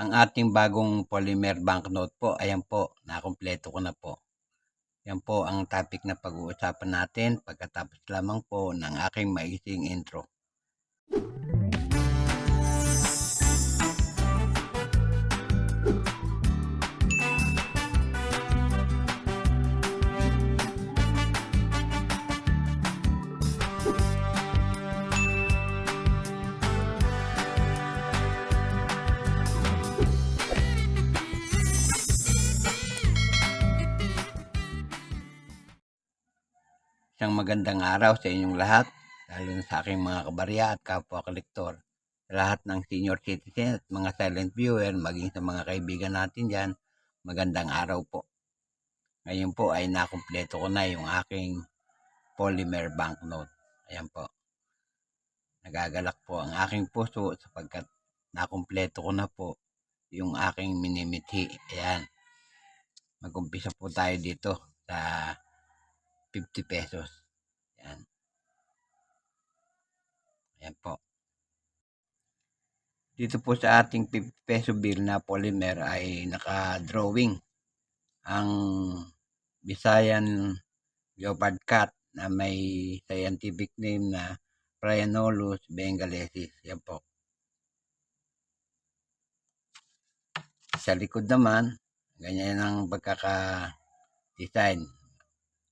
ang ating bagong polymer banknote po, ayan po, nakumpleto ko na po. Yan po ang topic na pag-uusapan natin pagkatapos lamang po ng aking maising intro. Isang magandang araw sa inyong lahat, lalo na sa aking mga kabarya at kapwa kolektor. Sa lahat ng senior citizen at mga silent viewer, maging sa mga kaibigan natin dyan, magandang araw po. Ngayon po ay nakumpleto ko na yung aking polymer banknote. Ayan po. Nagagalak po ang aking puso sapagkat nakumpleto ko na po yung aking minimithi. Ayan. Mag-umpisa po tayo dito sa 50 pesos. Yan. Ayan po. Dito po sa ating 50 peso bill na polymer ay naka-drawing ang Visayan Leopard Cat na may scientific name na Pryanolus bengalensis. Yan po. Sa likod naman, ganyan ang pagkaka-design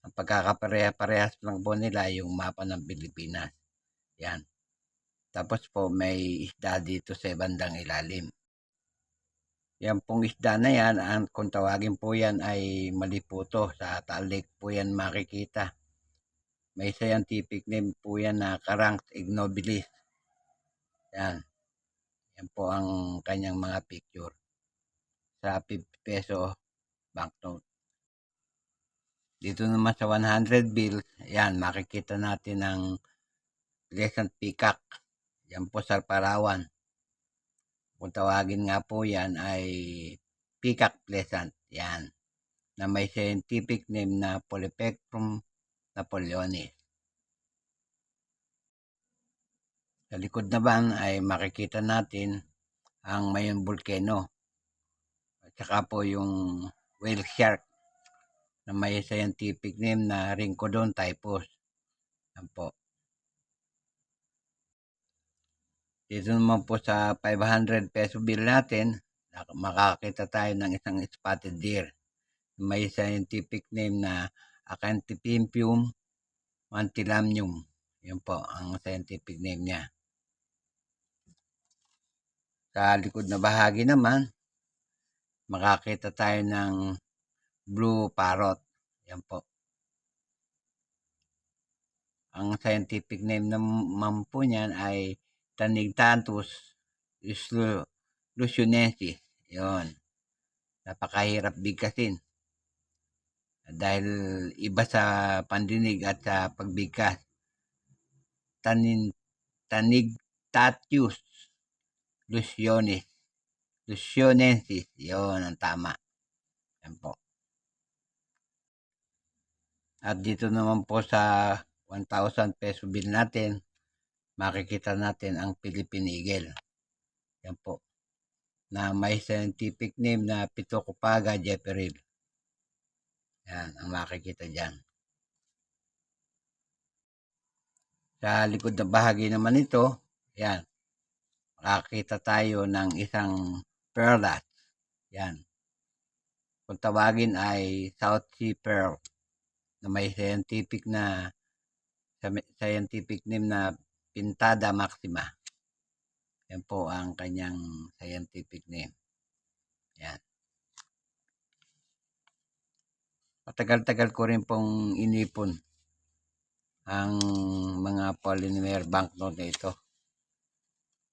ang pagkakapareha-parehas lang po nila yung mapa ng Pilipinas. Yan. Tapos po may isda dito sa bandang ilalim. Yan pong isda na yan, ang, kung tawagin po yan ay maliputo. Sa talik po yan makikita. May scientific name po yan na Caranx ignobilis. Yan. Yan po ang kanyang mga picture. Sa 50 peso banknote. Dito naman sa 100 bills, yan, makikita natin ang Pleasant Peacock. Yan po sa Parawan. Kung tawagin nga po yan ay Peacock Pleasant. Yan. Na may scientific name na Polypectrum napoleonis. Sa likod naman ay makikita natin ang Mayon Volcano. At saka po yung whale shark na may scientific name na Rincodon typhus. Yan po. Dito naman po sa 500 peso bill natin, makakita tayo ng isang spotted deer. May scientific name na Acanthipium mantilamnium. Yan po ang scientific name niya. Sa likod na bahagi naman, makakita tayo ng blue parrot. Yan po. Ang scientific name naman po niyan ay Tanigtantus lucionensis. Yon. Napakahirap bigkasin. Dahil iba sa pandinig at sa pagbigkas. Tanin, Tanigtatius lucionis. Lucionensis. Yon ang tama. Yan po. At dito naman po sa 1,000 peso bill natin, makikita natin ang Philippine Eagle. Yan po. Na may scientific name na Pitocopaga jeperil. Yan, ang makikita dyan. Sa likod na bahagi naman ito, yan, makakita tayo ng isang perlas. Yan. Kung tawagin ay South Sea Pearl na may scientific na scientific name na Pintada maxima. Yan po ang kanyang scientific name. Yan. Matagal-tagal ko rin pong inipon ang mga polymer banknote na ito.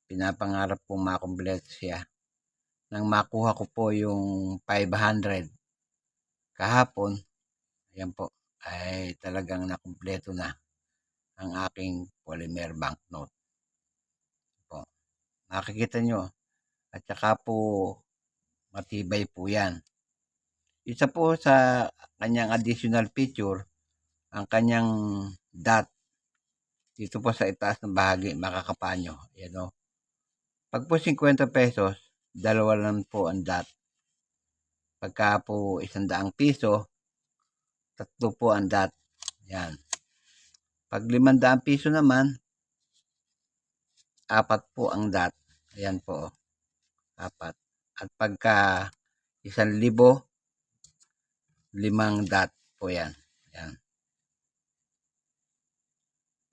Pinapangarap kong makompleto siya. Nang makuha ko po yung 500 kahapon, ayan po, ay talagang nakumpleto na ang aking polymer banknote. Po. Makikita nyo. At saka po matibay po yan. Isa po sa kanyang additional feature, ang kanyang dot dito po sa itaas ng bahagi, makakapanyo. Yan o. Pag po 50 pesos, dalawa lang po ang dot. Pagka po isandaang piso, tatlo po ang dot. Yan. Pag limandaang piso naman, apat po ang dot. Ayan po. oh. Apat. At pagka isang libo, limang dot po yan. Yan.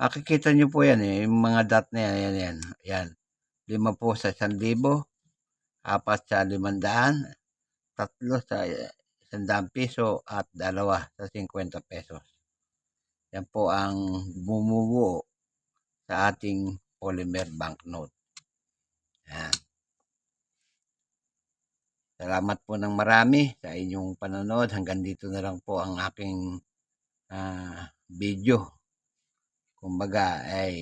Makikita nyo po yan eh, yung mga dot na yan, yan, yan. yan. Lima po sa isang libo, apat sa limandaan, tatlo sa isandaan piso, at dalawa sa 50 pesos. Yan po ang bumubuo sa ating polymer banknote. Yan. Salamat po ng marami sa inyong panonood. Hanggang dito na lang po ang aking ah, video. Kumbaga ay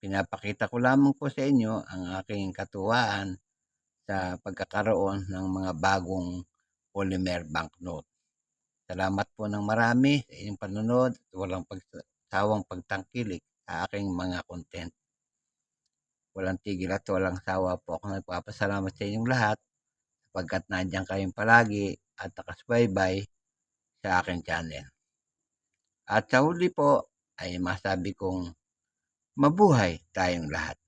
pinapakita ko lamang po sa inyo ang aking katuwaan sa pagkakaroon ng mga bagong polymer banknote. Salamat po ng marami sa inyong panonood at walang pagsawang pagtangkilik sa aking mga content. Walang tigil at walang sawa po ako nagpapasalamat sa inyong lahat sapagkat nandiyan kayong palagi at nakasubaybay sa aking channel. At sa huli po ay masabi kong mabuhay tayong lahat.